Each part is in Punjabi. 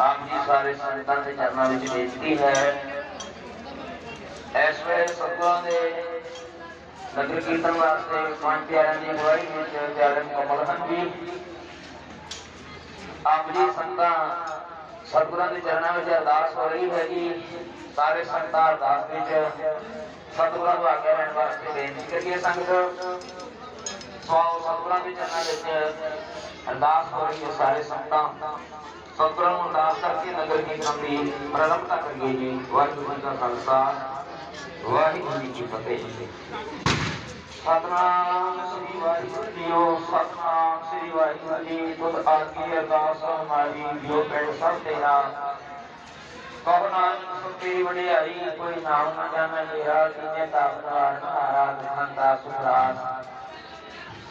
ਆਪ ਜੀ ਸਾਰੇ ਸੰਤਾਂ ਦੇ ਚਰਨਾਂ ਵਿੱਚ ਬੇਨਤੀ ਹੈ। ਇਸ ਵੇਲੇ ਸਤਿਗੁਰਾਂ ਦੇ ਨਗਰ ਕੀਰਤਨ ਵਾਸਤੇ ਪੰਜ ਪਿਆਰਿਆਂ ਦੀ ਅਗਵਾਈ ਵਿੱਚ ਜਾਲਮ ਕਮਲ ਹਨ ਜੀ ਆਪ ਜੀ ਸੰਤਾਂ ਸਤਿਗੁਰਾਂ ਦੇ ਚਰਨਾਂ ਵਿੱਚ ਅਰਦਾਸ ਹੋ ਰਹੀ ਹੈ ਜੀ। ਸਾਰੇ ਸੰਤਾਂ ਅਰਦਾਸ ਵਿੱਚ ਸਤਿਗੁਰਾਂ ਨੂੰ ਆਗਿਆ ਲੈਣ ਵਾਸਤੇ ਬੇਨਤੀ ਕਰੀਏ ਸੰਗਤ। ਸੋ ਸਤਿਗੁਰਾਂ ਦੇ ਚਰਨਾਂ ਵਿੱਚ ਅਰਦਾਸ ਹੋ ਰਹੀ ਹੈ ਸਾਰੇ ਸੰਤਾਂ ਸਤਿਗੁਰਾਂ ਨੂੰ ਅਰਦਾਸ ਕਰਕੇ ਨਗਰ ਕੀਰਤਨ ਦੀ ਪ੍ਰਾਰੰਭਤਾ ਕਰੀਏ ਜੀ। ਵਾਹਿਗੁਰੂ ਜੀ ਕਾ ਖਾਲਸਾ, ਵਾਹਿਗੁਰੂ ਜੀ ਕੀ ਫਤਿਹ। ਸਤਨਾਮ ਸ੍ਰੀ ਵਾਹਿਗੁਰੂ ਜੀਓ ਸਤਨਾਮ ਸ੍ਰੀ ਵਾਹਿਗੁਰੂ ਜੀ ਤੁਧ ਆਗੀ ਅਰਦਾਸ ਹਮਾਰੀ ਜੋ ਪਿੰਡ ਸਭ ਤੇਰਾ ਕਹੋ ਨਾਨਕ ਸੁਖੀ ਵਡਿਆਈ, ਕੋਈ ਨਾਮ ਨਾ ਜਾਣੈ ਮੇਰਾ, ਜਿਨੇ ਤਾਪ ਨਾਰ ਹਾਰਾ ਦੁਖੰਤਾ ਸੁਖਰਾਸ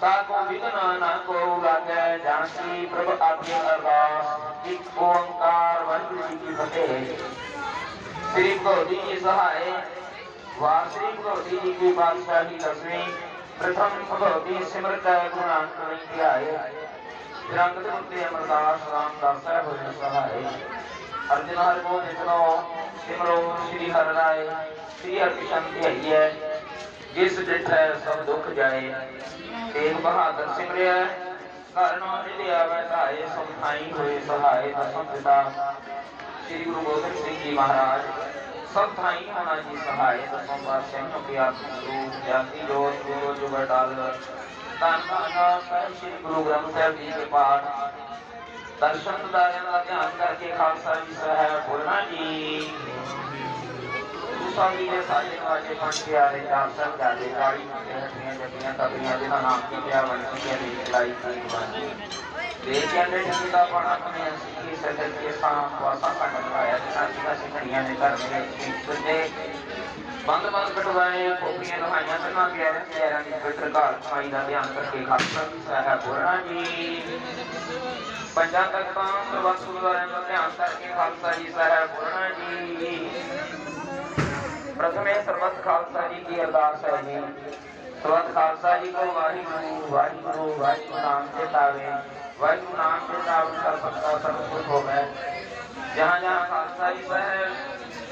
ਤਾ ਕੋ ਨਾ ਕੋ ਲਾਗੈ ਜਾਨਕੀ ਪ੍ਰਭ ਆਗੇ ਅਰਦਾਸ ਇਕ ਓੰਕਾਰ ਵਾਹਿਗੁਰੂ ਜੀ ਕੀ ਫਤਿਹ। ਸ੍ਰੀ ਭਗਵਤੀ ਜੀ ਸਹਾਏ ਵਾਰ ਸ੍ਰੀ ਜੀ ਕੀ ਬਾਦਸ਼ਾਹੀ ਦਸਵੀਂ, ਪ੍ਰਥਮ ਭਗਵਤੀ ਸਿਮਰਤ ਗੁਰੂ ਨਾਨਕ ਨਹੀਂ ਧਿਆਏ ਰੰਗ ਦੇ ਅਮਰਦਾਸ ਰਾਮਦਾਸ ਸਾਹਿਬ ਹੋਏ ਸਹਾਏ ਅਰਜਨ ਹਰਿ ਕੋ ਨਿਤਨੋ ਸਿਮਰੋ ਸ੍ਰੀ ਹਰਿ ਰਾਏ। ਸ੍ਰੀ ਹਰਿ ਧਿਆਈਐ ਜਿਸ ਡਿਠੈ ਸਭ ਦੁੱਖ ਜਾਏ, ਤੇਗ ਬਹਾਦਰ ਸਿਮਰਿਆ ਘਰ ਲਿਆ ਵੈ ਧਾਏ ਹੋਏ, ਸਹਾਏ ਦਸਮ ਸ੍ਰੀ ਗੁਰੂ ਗੋਬਿੰਦ ਸਿੰਘ ਜੀ ਮਹਾਰਾਜ, ਸਭ ਥਾਈ ਹੋਣਾ ਜੀ ਸਹਾਏ ਦਸਮ ਪਾਤਸ਼ਾਹ ਕੇ ਗੁਰੂ ਜਾਤੀ ਜੋਤ, ਗੁਰੂ ਜੋ ਬਟਾਲ ਧੰਨ ਧੰਨ ਸਾਹਿਬ, ਸ੍ਰੀ ਗੁਰੂ ਗ੍ਰੰਥ ਸਾਹਿਬ ਜੀ ਦੇ ਪਾਠ। ਦਰਸ਼ਨ ਦਾਰਿਆਂ ਦਾ ਧਿਆਨ ਕਰਕੇ ਖਾਲਸਾ ਜੀ ਸਾਹਿਬ ਬੋਲਣਾ ਜੀ। ਸਾਡੀ ਦੇ ਸਾਡੇ ਵਾਜੇ ਪੰਜ ਪਿਆਰੇ ਚਾਰ ਸਾਹਿਬ ਜਾਦੇ ਗਾੜੀ ਮੁੰਡੇ ਹੱਟੀਆਂ ਜੱਟੀਆਂ ਤਬੀਆਂ ਜਿਹਦਾ ਨਾਮ ਕੀ ਪਿਆ ਬਣ ਸਿੱਖਿਆ ਦੀ ਚਲਾਈ ਕੀ ਬਾਣੀ ਦੇ ਕਹਿੰਦੇ ਜਿੰਦ ਦਾ ਪਾਣਾ ਕਨੇ ਸਿੱਖੀ ਸਦਰ ਕੇ ਸਾਂ ਵਾਸਾ ਕੱਟ ਲਗਾਇਆ ਜਿਨ੍ਹਾਂ ਜਿਨ੍ਹਾਂ ਸਿੱਖਣੀਆਂ ਦੇ ਘਰ ਦੇ ਵਿੱਚ ਤੇ ਬੰਦ ਬੰਦ ਕਟਵਾਏ, ਕੋਪੀਆਂ ਲਹਾਈਆਂ ਤੇ ਨਾ ਪਿਆਰੇ ਪਿਆਰਾਂ ਦੀ ਫਿਟਰ ਘਰ ਕਮਾਈ ਦਾ ਧਿਆਨ ਕਰਕੇ ਖਾਲਸਾ ਜੀ, ਸਾਹਿਬ ਬੋਲਣਾ ਜੀ। ਪੰਜਾਂ ਤਖਤਾਂ ਸਰਬੱਤ ਗੁਰਦੁਆਰਿਆਂ ਦਾ ਧਿਆਨ ਕਰਕੇ ਖਾਲਸਾ ਜੀ, ਸਾਹਿਬ ਬੋਲਣਾ ਜੀ। ਪ੍ਰਥਮੇ ਸਰਬੱਤ ਖਾਲਸਾ ਜੀ ਦੀ ਅਰਦਾਸ ਹੈ ਜੀ ਸਰਬੱਤ ਖਾਲਸਾ ਜੀ ਕੋ ਵਾਹਿਗੁਰੂ ਵਾਹਿਗੁਰੂ ਵਾਹਿਗੁਰੂ ਨਾਮ ਤੇ ਤਾਵੇ ਵਾਹਿਗੁਰੂ ਨਾਮ ਤੇ ਤਾਵੇ ਸਰਬੱਤ ਦਾ ਸਰਬ ਸੁਖ ਹੋਵੇ ਜਹਾਂ ਜਹਾਂ ਖਾਲਸਾ ਜੀ ਸਾਹਿਬ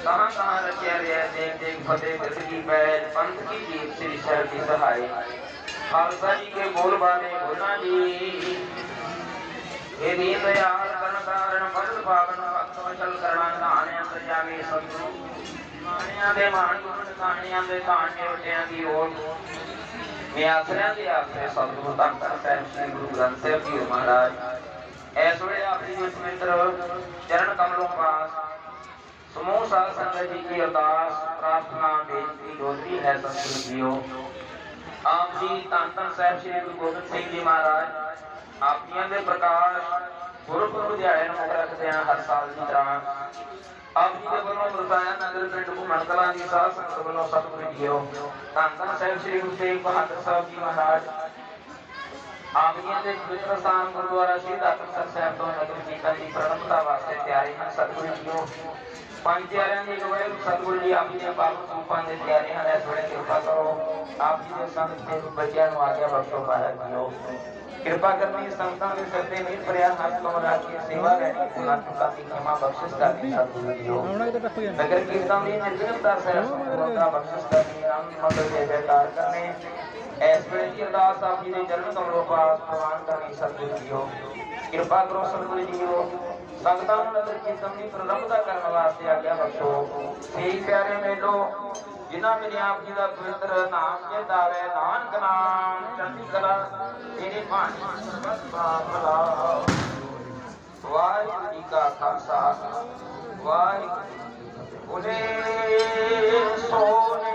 ਕਹਾਂ ਕਹਾਂ ਰਚਿਆ ਰਿਹਾ ਦੇਖ ਦੇਖ ਫਤਿਹ ਬਿਰਦ ਕੀ ਪੈਜ ਪੰਥ ਕੀ ਜੀਤ ਸ੍ਰੀ ਸਾਹਿਬ ਦੀ ਸਹਾਈ ਖਾਲਸਾ ਜੀ ਕੇ ਬੋਲ ਬਾਰੇ ਬੋਲਾਂ ਜੀ ਇਹ ਦੀਨ ਦਇਆਲ ਕਰਨ ਕਾਰਨ ਬਦਲ ਪਾਵਨ ਭਗਤ ਵਚਲ ਕਰਣਾ ਧਾਨ ਅੰਦਰ ਜਾਵੇ ਸਤਿਗੁਰੂ ਮਾਣਿਆਂ ਦੇ ਮਾਣ ਗੁਣ ਕਾਣਿਆਂ ਦੇ ਕਾਣ ਨਿਵਟਿਆਂ ਦੀ ਓਟ ਮੈਂ ਆਸਰਿਆਂ ਦੇ ਆਸਰੇ ਸਤਿਗੁਰੂ ਧੰਨ ਧੰਨ ਸਾਹਿਬ, ਸ੍ਰੀ ਗੁਰੂ ਗ੍ਰੰਥ ਸਾਹਿਬ ਜੀ ਮਹਾਰਾਜ। ਐਸ ਵੇਲੇ ਆਪਣੀ ਜੀ ਮਿੱਤਰ ਚਰਨ ਕਮਲੋਂ ਪਾਸ, ਸਮੂਹ ਸਾਧ ਸੰਗਤ ਜੀ ਕੀ ਅਰਦਾਸ, ਪ੍ਰਾਰਥਨਾ, ਬੇਨਤੀ, ਜੋਤੀ ਹੈ ਸਤਿਗੁਰੂ ਜੀਓ। ਆਪ ਜੀ ਧੰਨ ਧੰਨ ਸਾਹਿਬ ਸ੍ਰੀ ਗੁਰੂ ਗੋਬਿੰਦ ਸਿੰਘ ਜੀ ਮਹਾਰਾਜ ਆਪ ਦੇ ਪ੍ਰਕਾਸ਼ ਗੁਰਪੁਰਬ ਦਿਹਾੜੇ ਨੂੰ ਮੁੱਖ ਰੱਖਦਿਆਂ ਹਰ ਸਾਲ ਦੀ ਤਰ੍ਹਾਂ। ਆਪ ਜੀ ਦੇ ਵੱਲੋਂ ਬਰਸਾਇਆ ਨਗਰ ਪਿੰਡ ਘੁੰਮਣ ਕਲਾਂ ਦੀ ਸਾਧ ਸੰਗਤ ਵੱਲੋਂ ਸਤਿਗੁਰੂ ਜੀਓ ਧੰਨ ਧੰਨ ਸਾਹਿਬ ਸ੍ਰੀ ਗੁਰੂ ਤੇਗ ਬਹਾਦਰ ਸਾਹਿਬ ਜੀ ਮਹਾਰਾਜ। ਆਪ ਜੀਆਂ ਦੇ ਪਵਿੱਤਰ ਸਥਾਨ ਗੁਰਦੁਆਰਾ ਸ੍ਰੀ ਦਾਤਰ ਸਾਹਿਬ ਤੋਂ ਨਗਰ ਕੀਰਤਨ ਦੀ ਪ੍ਰਬੰਧਤਾ ਵਾਸਤੇ ਤਿਆਰੀ ਹਨ ਸਤਿਗੁਰੂ ਜੀਓ ਪੰਜ ਪਿਆਰਿਆਂ ਦੀ ਅਗਵਾਈ ਸਤਿਗੁਰੂ ਜੀ ਆਪ ਜੀ ਦੇ ਪਾਵਨ ਸਰੂਪਾਂ ਦੇ ਤਿਆਰੀ ਹਨ ਇਸ ਵੇਲੇ ਕਿਰਪਾ ਕਰੋ। ਆਪ ਜੀ ਦੇ ਸੰਗਤ ਦੇ ਬੱਚਿਆਂ ਨੂੰ ਆਗਿਆ ਬਖਸ਼ੋ, ਮਹਾਰਾਜ ਜੀਓ ਕਿਰਪਾ ਕਰਨੀ ਸੰਤਾਂ ਦੇ ਸਿਰ ਤੇ ਮੇਰ ਭਰਿਆ ਹੱਥ ਤੋਂ ਰੱਖ ਸੇਵਾ ਲੈਣੀ ਗੁਨਾਹ ਦੀ ਖਿਮਾ ਬਖਸ਼ਿਸ਼ ਕਰਨੀ, ਸਤਿਗੁਰੂ ਜੀਓ ਨਗਰ ਕੀਰਤਨ ਦੀ ਨਿਰਵਿਘਨਤਾ ਸਹਿ ਸੰਪੂਰਨਤਾ ਬਖਸ਼ਿਸ਼ ਕਰਨੀ, ਰਾਮ ਮਦਦ ਦੇ ਬੇਕਾਰ ਕਰਨੇ। ਐਸ ਵੇਲੇ ਦੀ ਅਰਦਾਸ ਆਪ ਜੀ ਦੇ ਚਰਨ ਕਮਲੋਂ ਪਾਸ ਪ੍ਰਵਾਨ ਕਰਨੀ, ਸਤਿਗੁਰੂ ਜੀਓ ਕਿਰਪਾ ਕਰੋ, ਸਤਿਗੁਰੂ ਜੀਓ ਸੰਗਤਾਂ ਨੂੰ ਨਗਰ ਕੀਰਤਨ ਦੀ ਪ੍ਰਲੰਭਤਾ ਕਰਨ ਵਾਸਤੇ ਆਗਿਆ ਬਖਸ਼ੋ ਸਹੀ ਪਿਆਰੇ ਮੇਲੋ, ਜਿਨ੍ਹਾਂ ਮੇਰੇ ਆਪ ਜੀ ਦਾ ਪਵਿੱਤਰ ਨਾਮ ਚੇਤਾਵੇ ਨਾਨਕ ਨਾਮ ਚੜ੍ਹਦੀ ਕਲਾ, ਤੇਰੇ ਭਾਣੇ ਸਰਬਤ ਭਲਾ ਵਾਹਿਗੁਰੂ ਜੀ ਕਾ ਖਾਲਸਾ, ਵਾਹਿਗੁਰੂ ਜੀ ਕੀ ਫਤਿਹ। ਬੋਲੇ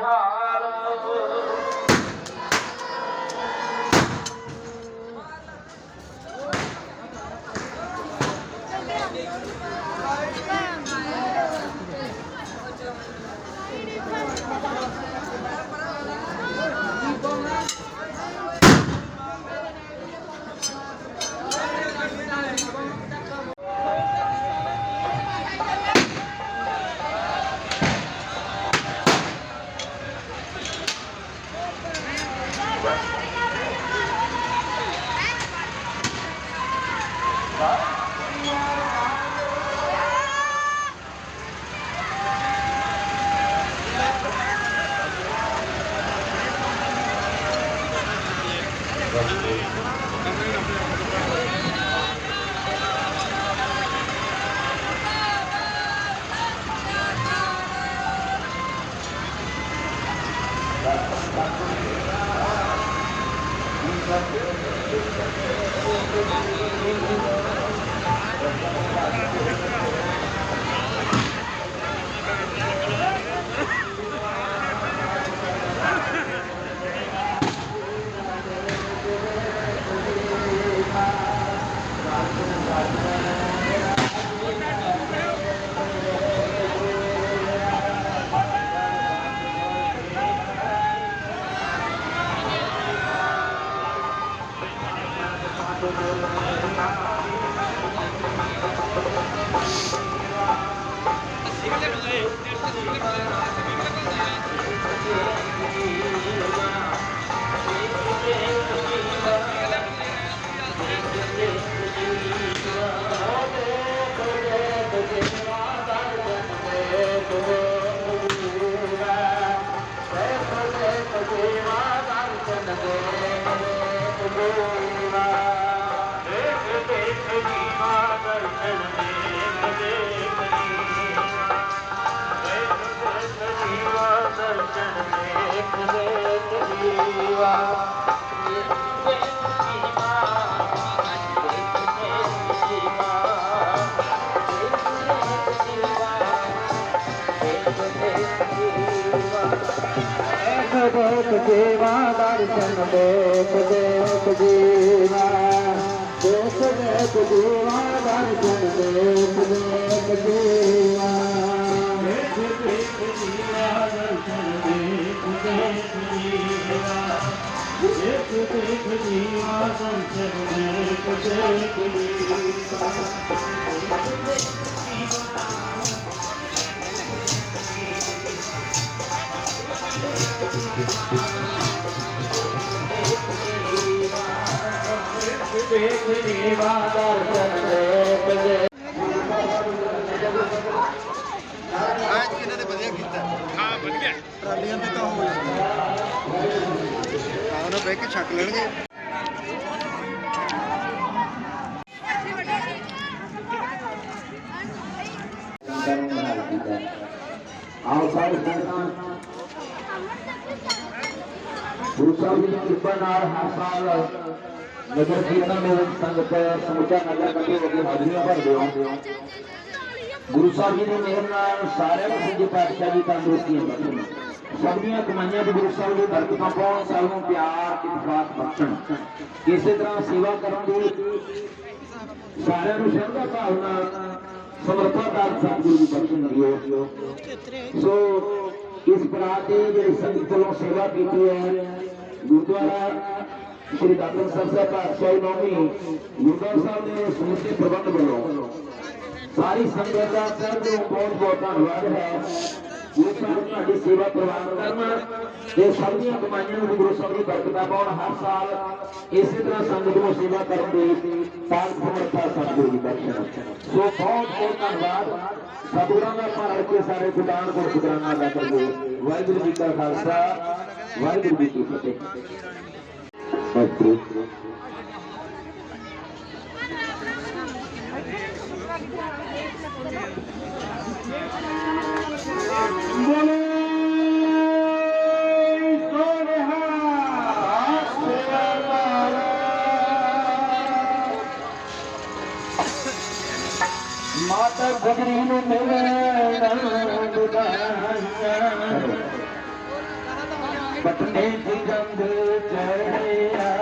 ਵੇਖ ਦੇਖ ਜੀਵਾ ਇਸ਼ਟਿ ਮਾ ਮਨੁ ਕੋਇ ਤੇਰੀ ਪਾ ਦੇਖ ਦੇਖ ਜੀਵਾ ਵੇਖ ਦੇਖ ਜੀਵਾ ਦੇਖ ਜੀਵਾ ਦਰਸ਼ਨ ਦੇਖ ਦੇਖ ਜੀਵਾ ਦੇਖ ਦੇਖ ਜੀਵਾ ਦੇਖ ਜੀਵਾ ਦਰਸ਼ਨ ਦੇਖਦੇ ਜੀਵਾ ਦੇਖ ਜੀਵਾ ਦਰਸ਼ਨ ਦੇਖ ਦੇਖ ਅੱਜ ਕਿਹਨਾਂ ਨੇ ਵਧੀਆ ਕੀਤਾ ਹਾਂ, ਵਧੀਆ। ਟਰਾਲੀਆਂ ਤੇ ਤਾਂ ਹੋ ਜਾਂਦਾ ਉਹਨਾਂ ਬਹਿ ਕੇ ਛੱਕ ਲੈਣਗੇ ਆਓ ਸਾਰੇ ਸੰਗਤਾਂ ਗੁਰੂ ਸਾਹਿਬ ਕਿਰਪਾ ਨਾਲ ਹਰ ਸਾਲ ਨਗਰ ਕੀਰਤਨ ਦੇ ਵਿੱਚ ਸੰਗਤ ਸਮੁੱਚਾ ਨਗਰ ਇਕੱਠੇ ਹੋ ਕੇ ਹਾਜ਼ਰੀਆਂ ਭਰਦੇ ਹੋ। ਗੁਰੂ ਸਾਹਿਬ ਜੀ ਦੀ ਮਿਹਰ ਨਾਲ ਸਾਰਿਆਂ ਨੂੰ ਪਾਤਸ਼ਾਹ ਜੀ ਤੰਦਰੁਸਤੀਆਂ ਬਖਸ਼ਣ। ਸਭ ਦੀਆਂ ਕਮਾਈਆਂ ਤੇ ਗੁਰੂ ਸਾਹਿਬ ਦੀ ਬਰਕਤਾਂ ਪਾਉਣ, ਸਭ ਨੂੰ ਪਿਆਰ ਇਤਫਾਕ ਬਖਸ਼ਣ। ਇਸੇ ਤਰ੍ਹਾਂ ਸੇਵਾ ਕਰਨ ਦੀ ਸਾਰਿਆਂ ਨੂੰ ਸ਼ਰਧਾ ਭਾਵਨਾ ਸਮਰਪਾ ਦਾ ਸਤਿਗੁਰੂ ਜੀ ਬਖਸ਼ਣ ਦਿਓ ਸੋ ਇਸ ਬਰਾਤ ਦੀ ਜਿਹੜੀ ਸੰਗਤ ਵੱਲੋਂ ਸੇਵਾ ਕੀਤੀ ਹੈ, ਗੁਰਦੁਆਰਾ ਸ਼੍ਰੀ ਦਾਤਨ ਸਾਹਿਬ ਸਾਹਿਬ ਪਾਤਸ਼ਾਹੀ ਨੌਵੀਂ, ਗੁਰਦੁਆਰਾ ਸਾਹਿਬ ਦੇ ਸਮੁੱਚੇ ਪ੍ਰਬੰਧ ਵੱਲੋਂ ਸਾਰੀ ਸੰਗਤ ਦਾ ਸਭ ਨੂੰ ਬਹੁਤ ਬਹੁਤ ਧੰਨਵਾਦ ਹੈ। ਗੁਰੂ ਸਾਹਿਬ ਤੁਹਾਡੀ ਸੇਵਾ ਪ੍ਰਵਾਨ ਕਰਨ ਤੇ ਸਭ ਦੀਆਂ ਕਮਾਈਆਂ ਨੂੰ ਗੁਰੂ ਸਾਹਿਬ ਦੀ ਬਰਕਤਾਂ ਪਾਉਣ ਹਰ ਸਾਲ ਇਸੇ ਤਰ੍ਹਾਂ ਸੰਗਤ ਨੂੰ ਸੇਵਾ ਕਰਨ ਦੀ ਤਾਕ ਸਮਰੱਥਾ ਸਤਿਗੁਰੂ ਜੀ ਬਖਸ਼ਣ ਸੋ ਬਹੁਤ ਬਹੁਤ ਧੰਨਵਾਦ ਸਤਿਗੁਰਾਂ ਦਾ ਭਾਰਤ ਕੇ ਸਾਰੇ ਖੁਦਾਨ ਕੋਲ ਸ਼ੁਕਰਾਨਾ ਅਦਾ ਕਰਦੇ ਵਾਹਿਗੁਰੂ ਜੀ ਕਾ ਖਾਲਸਾ ਵਾਹਿਗੁਰੂ ਜੀ ਕੀ ਫਤਿਹ ਵਾਹਿਗੁਰੂ ਬੋਲੇ ਸੋਨਿਹਾ ਮਾਤਾ ਗੁਜਰੀ ਨੂੰ ਮੇਰੇ ਨਾਲ ਬੁਝਾਈਆਂ ਪਟਨੇ ਦੀ ਜੰਗ ਚੜਿਆ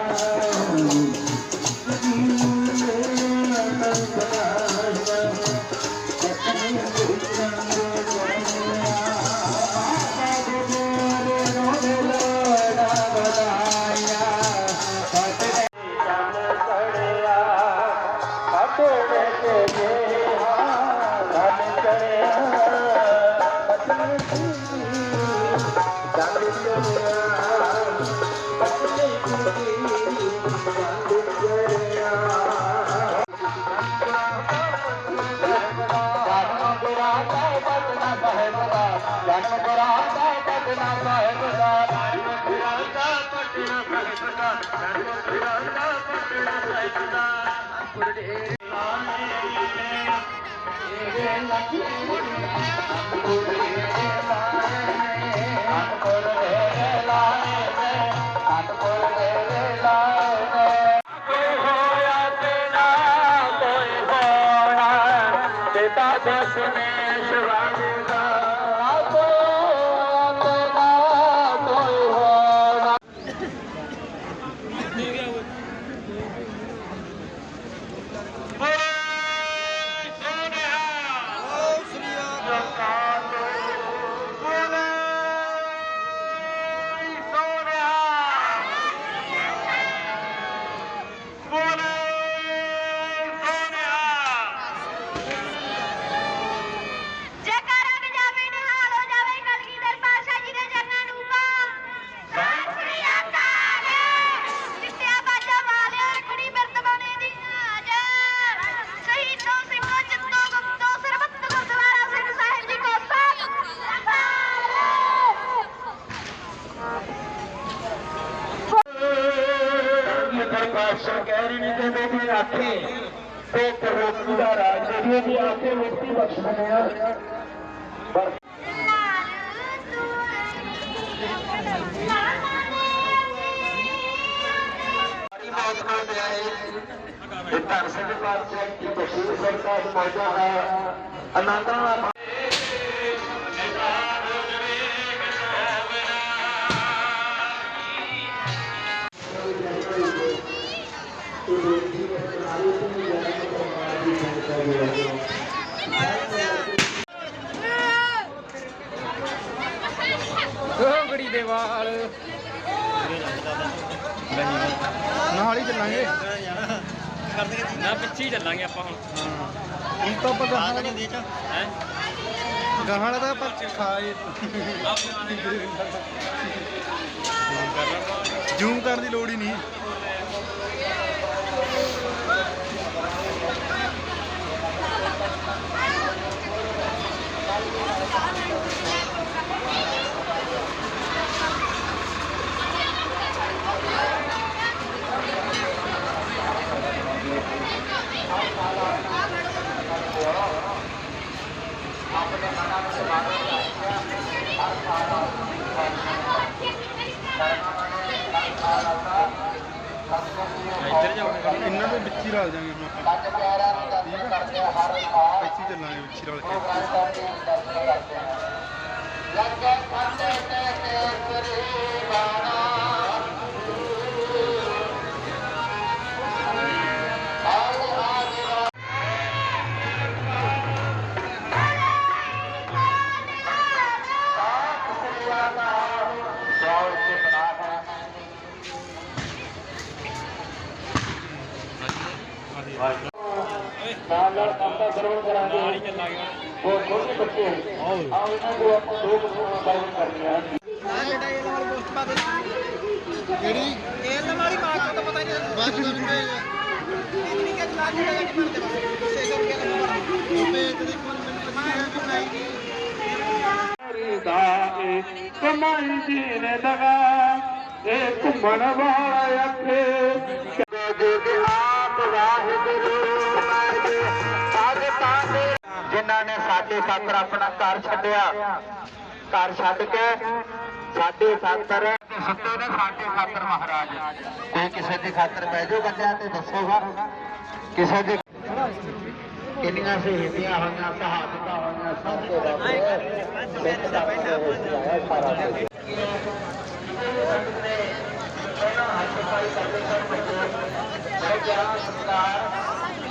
ਕੋਈ ਪਿੱਛੇ ਹੀ ਚੱਲਾਂਗੇ ਆਪਾਂ ਹੁਣ। ਹੁਣ ਤਾਂ ਆਪਾਂ ਗਾਹਾਂ ਵਾਲਾ ਹੈ। ਗਾਹਾਂ ਵਾਲਾ ਤਾਂ ਆਪਾਂ ਖਾਏ ਜ਼ੂਮ ਕਰਨ ਦੀ ਲੋੜ ਹੀ ਨਹੀਂ। ਨਾਲ ਨਾਲ ਕੰਮ ਦਾ ਸਰਵਣ ਕਰਾਂਗੇ ਨਾਲ ਉਹ ਛੋਟੇ ਬੱਚੇ। ਆਓ। ਇਹਨਾਂ ਨੂੰ ਆਪਾਂ ਦੋ ਗੁਰੂ ਸਰਵਣ ਕਰਨੇ ਆ। ਕਿਹੜੀ? ਤੇਲ ਵਾਲੀ ਬਾਤ ਤਾਂ ਪਤਾ ਨਹੀਂ। ਬਾਅਦ ਵਿੱਚ ਇਤਨੀ ਕਿ ਕੇ ਲਗਾ ਕੇ ਭਰਦੇ ਬਸ 600 ਰੁਪਏ ਦਾ ਨੰਬਰ ਪੇ ਤੇ ਦੇਖੋ ਮੈਨੂੰ ਪਤਾ ਹੈ ਕਿ ਨਹੀਂ ਦਾਏ ਕਮਾਈ ਜੀ ਨੇ ਦਗਾ ਇਹ ਘੁੰਮਣ ਵਾਲਾ ਅੱਖੇ। ਜੋ ਮਾਰੇ ਦੇ ਜਿਨ੍ਹਾਂ ਨੇ ਸਾਡੇ ਖਾਤਰ ਆਪਣਾ ਘਰ ਛੱਡਿਆ। ਘਰ ਛੱਡ ਕੇ ਸਾਡੇ ਖਾਤਰ ਸੱਤੇ ਨੇ ਸਾਡੇ ਖਾਤਰ ਮਹਾਰਾਜ। ਕੋਈ ਕਿਸੇ ਦੀ ਖਾਤਰ ਬਹਿ ਜਾਓ ਬੰਦਿਆਂ ਤੇ ਦੱਸੋਗਾ ਕਿਸੇ ਦੀ ਕਿੰਨੀਆਂ ਸ਼ਹੀਦੀਆਂ ਹੋਈਆਂ ਸ਼ਹਾਦਤਾਂ ਹੋਈਆਂ ਸਭ ਤੋਂ ਵੱਧ ਸਿੱਖ ਦਾ ਪਹਿਲਾਂ ਹੱਥ ਪਾਈ ਕਰਦੇ ਸਨ ਬੱਚੇ ਬੜੇ ਪਿਆਰਾ ਸਤਿਕਾਰ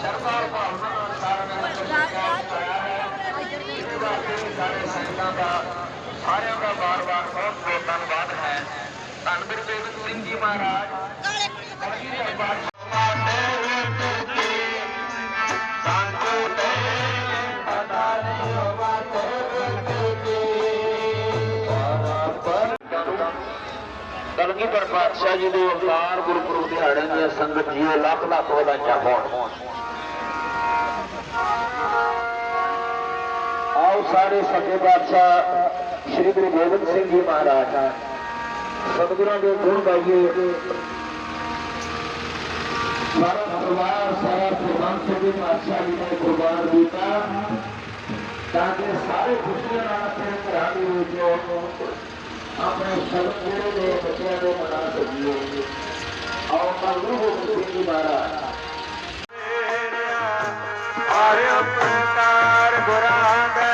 ਸਰਦਾਰ ਭਾਵਨਾ ਨਾਲ ਸਾਰਾ ਨਗਰ ਆਇਆ ਹੈ ਇਸ ਵਾਸਤੇ ਸਾਰੇ ਸੰਗਤਾਂ ਦਾ ਸਾਰਿਆਂ ਦਾ ਬਾਰ-ਬਾਰ ਬਹੁਤ ਬਹੁਤ ਧੰਨਵਾਦ ਹੈ। ਧੰਨ ਗੁਰੂ ਗੋਬਿੰਦ ਸਿੰਘ ਜੀ ਮਹਾਰਾਜ। ਕਲਗੀਧਰ ਪਾਤਸ਼ਾਹ ਜੀ ਦੇ ਅਵਤਾਰ ਗੁਰਪੁਰਬ ਦਿਹਾੜੇ ਦੀਆਂ ਸੰਗਤ ਜੀਓ, ਲੱਖ ਲੱਖ ਵਧਾਈਆਂ ਹੋਣ। ਆਓ ਸਾਰੇ ਸੱਚੇ ਪਾਤਸ਼ਾਹ, ਸ੍ਰੀ ਗੁਰੂ ਗੋਬਿੰਦ ਸਿੰਘ ਜੀ ਮਹਾਰਾਜ, ਸਤਿਗੁਰਾਂ ਦੇ ਗੁਣ ਗਾਈਏ। ਸਾਰਾ ਪਰਿਵਾਰ, ਸਾਰਾ ਪ੍ਰਬੰਧ ਸੱਚੇ ਪਾਤਸ਼ਾਹ ਜੀ ਨੇ ਕੁਰਬਾਨ ਕੀਤਾ ਤਾਂ ਕਿ ਸਾਰੇ ਖੁਸ਼ੀਆਂ ਨਾਲ ਆਪਣੇ ਘਰਾਂ ਦੇ ਵਿੱਚ ਆਪਣੇ ਸਤਿਗੁਰੂ ਦੇ ਬੱਚਿਆਂ ਦੇ ਮਨਾ ਸਕੀਏ ਆਓ ਗੁਰੂ ਗੋਬਿੰਦ ਸਿੰਘ ਜੀ ਮਹਾਰਾਜ ਹਰ ਅਪਕਾਰ ਗੁਰਾਂ ਦੇ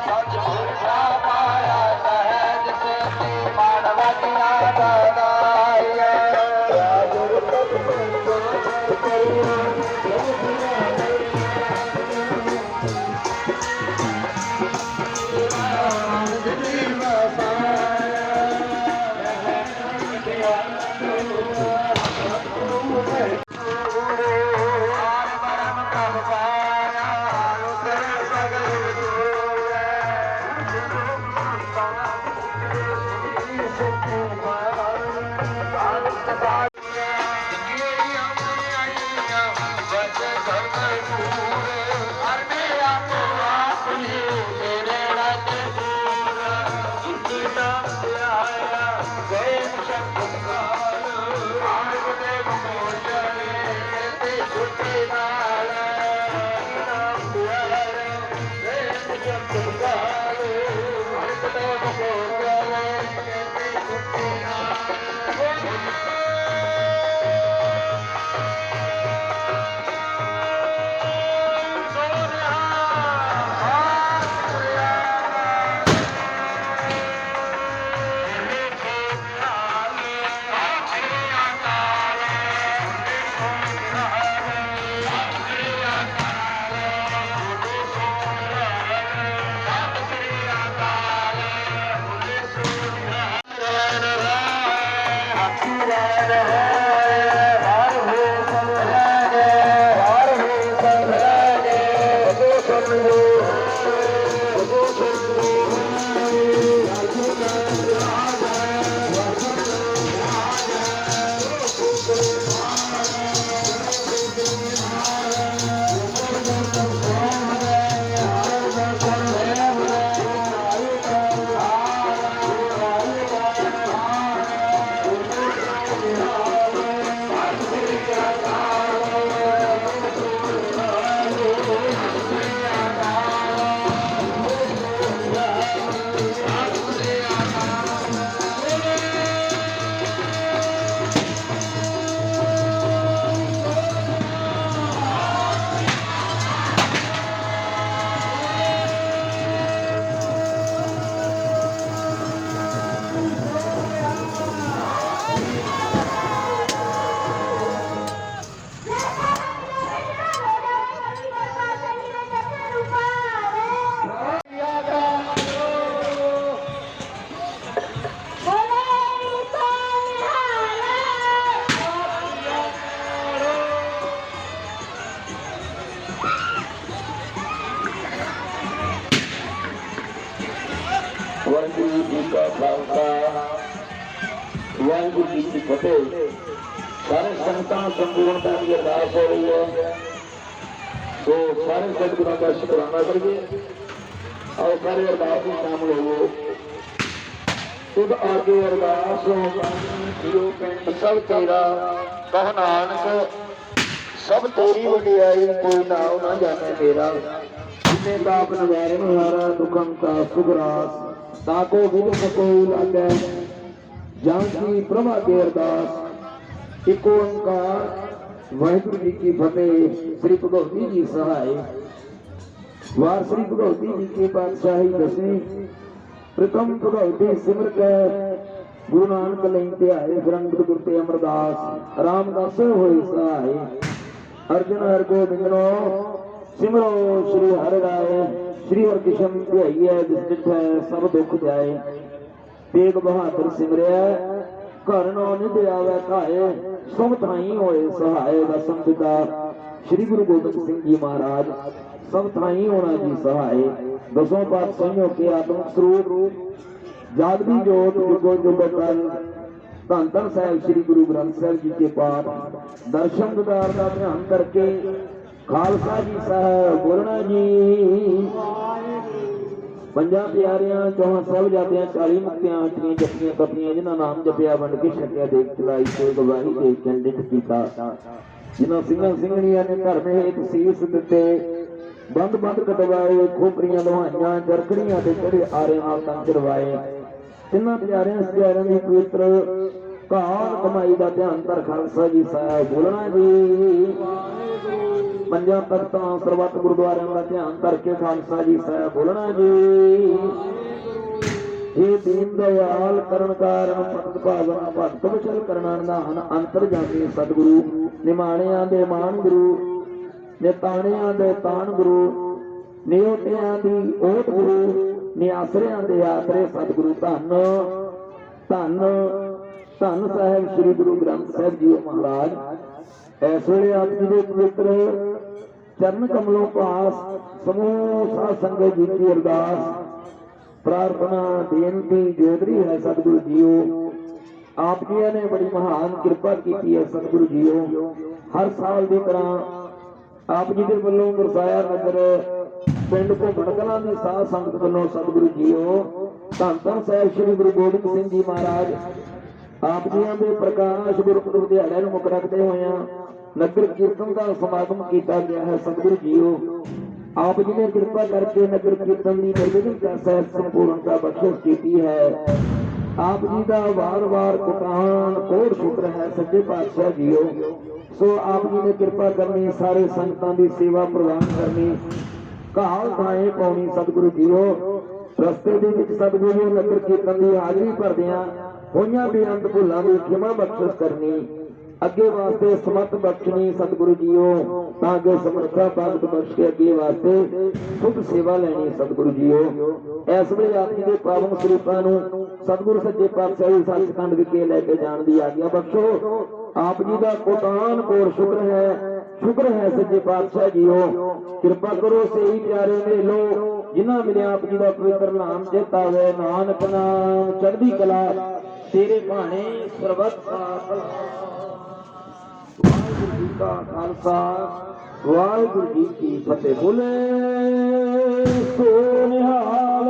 ਸੱਚ ਬੋਲ ਵਾਹਿਗੁਰੂ ਸੰਗਤਾਂ ਸੰਪੂਰਨਤਾ ਦੀ ਅਰਦਾਸ ਹੋ ਰਹੀ ਹੈ। ਸੋ ਸਾਰੇ ਸਤਿਗੁਰਾਂ ਦਾ ਸ਼ੁਕਰਾਨਾ ਕਰੀਏ। ਆਓ ਸਾਰੇ ਅਰਦਾਸ ਵਿੱਚ ਸ਼ਾਮਲ ਹੋਵੋ। ਤੁਧ ਆਗੇ ਅਰਦਾਸ ਜਿਉ ਪਿੰਡ ਸਭ ਤੇਰਾ। ਕਹ ਨਾਨਕ, ਸਭ ਤੇਰੀ ਵਡਿਆਈ ਕੋਈ ਨਾਮ ਨਾ ਜਾਣੇ ਤੇਰਾ। ਜਿਨੇ ਤਾਪ ਨਵਾਰਨ ਹਾਰਾ, ਦੁਖੰ ਕਾ ਸੁਗਰਾਸ ਤਾਕੋ ਵਿਦ ਕੋਈ ਲਾਗੈ। ਜਾਂ ਕੀ ਪ੍ਰਭਾ ਕੇ ਅਰਦਾਸ। ਇਕ ਓੰਕਾਰ ਵਾਹਿਗੁਰੂ ਜੀ ਕੀ ਫਤਿਹ ਸ੍ਰੀ ਭਗਵਤੀ ਜੀ ਸਹਾਇ ਵਾਰ ਸ੍ਰੀ ਭਗਵਤੀ ਜੀ ਕੀ ਪਾਤਸ਼ਾਹੀ ਦਸਵੀਂ ਪ੍ਰਥਮ ਭਗਵਤੀ ਸਿਮਰ ਕੈ ਗੁਰੂ ਨਾਨਕ ਲਈ ਧਿਆਏ ਫਰੰਗਤ ਗੁਰ ਤੇ ਅਮਰਦਾਸ ਰਾਮਦਾਸ ਹੋਏ ਸਹਾਇ ਅਰਜਨ ਹਰ ਗੋਬਿੰਦਨੋ ਸਿਮਰੋ ਸ੍ਰੀ ਹਰਿ ਰਾਏ ਸ੍ਰੀ ਹਰਿ ਕ੍ਰਿਸ਼ਨ ਧਿਆਈਐ ਜਿਸ ਡਿਠੈ ਸਭ ਦੁੱਖ ਜਾਏ ਤੇਗ ਬਹਾਦਰ ਸਿਮਰਿਆ ਘਰ ਨੋ ਨਿਧ ਆਵੇ ਘਾਏ ਸਭ ਥਾਈ ਹੋਏ ਸਹਾਏ ਦਸਮ ਪਿਤਾ ਸ੍ਰੀ ਗੁਰੂ ਗੋਬਿੰਦ ਸਿੰਘ ਜੀ ਮਹਾਰਾਜ ਸਭ ਥਾਈ ਹੋਣਾ ਜੀ ਸਹਾਏ। ਦਸੋਂ ਪਾਤਸ਼ਾਹੀਆਂ ਕੇ ਆਤਮਿਕ ਸਰੂਪ ਜਾਗਦੀ ਜੋਤ ਜੁਗੋ ਜੁਗ ਕਰ ਧੰਨ ਧੰਨ ਸਾਹਿਬ ਸ੍ਰੀ ਗੁਰੂ ਗ੍ਰੰਥ ਸਾਹਿਬ ਜੀ ਕੇ ਪਾਠ। ਦਰਸ਼ਨ ਦਿਦਾਰ ਦਾ ਧਿਆਨ ਕਰਕੇ ਖਾਲਸਾ ਜੀ ਸਾਹਿਬ ਬੋਲਣਾ ਜੀ। ਪੰਜਾਂ ਪਿਆਰਿਆਂ ਚੌਹਾਂ ਸਭ ਜਾਤਿਆਂ 40 ਮੁਕਤਿਆਂ, ਅਠੀਆਂ ਜਪੀਆਂ ਕਪੀਆਂ, ਜਿਨ੍ਹਾਂ ਨਾਮ ਜਪਿਆ ਵੰਡ ਕੇ ਛਕਿਆ ਦੇਖ ਚਲਾਈ ਕੋਈ ਗਵਾਹੀ ਦੇ ਚੰਡਿਤ ਕੀਤਾ। ਜਿਨ੍ਹਾਂ ਸਿੰਘਾਂ ਸਿੰਘਣੀਆਂ ਨੇ ਧਰਮ ਹੇਤ ਸੀਸ ਦਿੱਤੇ ਬੰਦ ਬੰਦ ਕਟਵਾਏ, ਖੋਪਰੀਆਂ ਲਵਾਈਆਂ ਜਰਖੜੀਆਂ ਤੇ ਚੜੇ ਆਰਿਆਂ ਨਾਲ ਤਾਂ ਚੜਵਾਏ ਤਿੰਨਾਂ ਪਿਆਰਿਆਂ, ਸਿਆਰਿਆਂ ਦੀ ਪਵਿੱਤਰ ਕਾਲ ਕਮਾਈ ਦਾ ਧਿਆਨ ਧਰ ਖਾਲਸਾ ਜੀ ਸਾਹਿਬ ਬੋਲਣਾ ਜੀ। ਪੰਜਾਂ ਤਖਤਾਂ ਸਰਬੱਤ ਗੁਰਦੁਆਰਿਆਂ ਦਾ ਧਿਆਨ ਕਰਕੇ ਖਾਲਸਾ ਜੀ ਸਾਹਿਬ ਬੋਲਣਾ ਜੀ। ਇਹ ਦੀਨ ਦਇਆਲ ਕਰਨ ਕਾਰਨ ਭਗਤ ਭਾਵਨਾ ਭਗਤ ਵਿਚਲ ਕਰਨਾ ਨਾਹਨ ਅੰਤਰ ਜਾਂਦੇ ਸਤਿਗੁਰੂ, ਨਿਮਾਣਿਆਂ ਦੇ ਮਾਨ ਗੁਰੂ, ਨਿਤਾਣਿਆਂ ਦੇ ਤਾਣ ਗੁਰੂ ਨਿਉਟਿਆਂ ਦੀ ਓਟ ਗੁਰੂ, ਨਿਆਸਰਿਆਂ ਦੇ ਆਸਰੇ ਸਤਿਗੁਰੂ ਧੰਨ। ਧੰਨ ਧੰਨ ਸਾਹਿਬ ਸ੍ਰੀ ਗੁਰੂ ਗ੍ਰੰਥ ਸਾਹਿਬ ਜੀ ਮਹਾਰਾਜ। ਇਸ ਵੇਲੇ ਆਪ ਜੀ ਦੇ ਪਵਿੱਤਰ ਚਰਨ ਕਮਲੋਂ ਪਾਸ, ਸਮੂਹ ਸਾਧ ਸੰਗਤ ਜੀ ਦੀ ਅਰਦਾਸ। ਪ੍ਰਾਰਥਨਾ, ਬੇਨਤੀ ਜੋਦਰੀ ਹੈ ਸਤਿਗੁਰੂ ਜੀਓ। ਆਪ ਜੀ ਨੇ ਬੜੀ ਮਹਾਨ ਕਿਰਪਾ ਕੀਤੀ ਹੈ ਸਤਿਗੁਰੂ ਜੀਓ। ਹਰ ਸਾਲ ਦੀ ਤਰ੍ਹਾਂ ਆਪ ਜੀ ਦੇ ਵੱਲੋਂ ਗੁਰਸਾਇਆ ਨਗਰ, ਪਿੰਡ ਘੁੰਮਣ ਕਲਾਂ ਦੀ ਸਾਧ ਸੰਗਤ ਵੱਲੋਂ ਸਤਿਗੁਰੂ ਜੀਓ। ਧੰਨ ਧੰਨ ਸਾਹਿਬ ਸ੍ਰੀ ਗੁਰੂ ਗੋਬਿੰਦ ਸਿੰਘ ਜੀ ਮਹਾਰਾਜ। ਆਪ ਜੀਆਂ ਦੇ ਪ੍ਰਕਾਸ਼ ਗੁਰਪੁਰਬ ਦਿਹਾੜੇ ਨੂੰ ਮੁੱਖ ਰੱਖਦੇ ਹੋਇਆਂ ਨਗਰ ਕੀਰਤਨ ਦਾ ਸਮਾਗਮ ਕੀਤਾ ਗਿਆ ਹੈ, ਸਤਿਗੁਰੂ ਜੀਓ। ਆਪ ਜੀ ਨੇ ਕਿਰਪਾ ਕਰਕੇ ਨਗਰ ਕੀਰਤਨ ਦੀ ਨਿਰਵਿਘਨ ਸਾਹਿਬ ਸੰਪੂਰਨਤਾ ਬਖਸ਼ਿਸ਼ ਕੀਤੀ ਹੈ। ਆਪ ਜੀ ਦਾ ਵਾਰ-ਵਾਰ ਕੁਟਾਨ ਕੋੜ ਸ਼ੁਕਰ ਹੈ, ਸੱਚੇ ਪਾਤਸ਼ਾਹ ਜੀਓ। ਸੋ ਆਪ ਜੀ ਨੇ ਕਿਰਪਾ ਕਰਨੀ, ਸਾਰੇ ਸੰਗਤਾਂ ਦੀ ਸੇਵਾ ਪ੍ਰਦਾਨ ਕਰਨੀ। ਕਹਾਲ ਥਾਏ ਪਾਉਣੀ, ਸਤਿਗੁਰੂ ਜੀਓ। ਰਸਤੇ ਦੇ ਵਿੱਚ ਸਤਿਗੁਰੂ ਨਗਰ ਕੀਰਤਨ ਦੀ ਹਾਜ਼ਰੀ ਭਰਦਿਆਂ ਹੋਈਆਂ ਬੇਅੰਤ ਭੁੱਲਾਂ ਦੀ ਖਿਮਾ ਬਖਸ਼ਿਸ਼ ਕਰਨੀ। ਅੱਗੇ ਵਾਸਤੇ ਸਮਤ ਬਖਸ਼ਣੀ ਸਤਿਗੁਰੂ ਜੀਓ, ਤਾਂ ਕਿ ਸਮਰਥਾ ਭਗਤ ਬਖਸ਼ ਕੇ ਅੱਗੇ ਵਾਸਤੇ ਸੁਧ ਸੇਵਾ ਲੈਣੀ ਸਤਿਗੁਰੂ ਜੀਓ। ਇਸ ਵੇਲੇ ਆਪ ਜੀ ਦੇ ਪਾਵਨ ਸਰੂਪਾਂ ਨੂੰ ਸਤਿਗੁਰੂ ਸੱਚੇ ਪਾਤਸ਼ਾਹ ਸੱਚਖੰਡ ਵਿਖੇ ਲੈ ਕੇ ਜਾਣ ਦੀ ਆਗਿਆ ਬਖਸ਼ੋ। ਆਪ ਜੀ ਦਾ ਕੋਟਾਨ ਕੋਰ ਸ਼ੁਕਰ ਹੈ ਸ਼ੁਕਰ ਹੈ ਸੱਜੇ ਪਾਤਸ਼ਾਹ ਜੀਓ। ਕਿਰਪਾ ਕਰੋ ਸਹੀ ਪਿਆਰੇ ਮੇਲੋ, ਜਿਨ੍ਹਾਂ ਮਿਲਿਆ ਆਪ ਜੀ ਦਾ ਪਵਿੱਤਰ ਨਾਮ ਚੇਤਾਵੇ ਨਾਨਕ ਨਾਮ ਚੜ੍ਹਦੀ ਕਲਾ, ਤੇਰੇ ਭਾਣੇ ਸਰਬੱਤ ਦਾ ਕਾ ਖਾਲਸਾ। ਵਾਹਿਗੁਰੂ ਜੀ ਕੀ ਫਤਿਹ। ਬੋਲੇ ਸੋ ਨਿਹਾਲ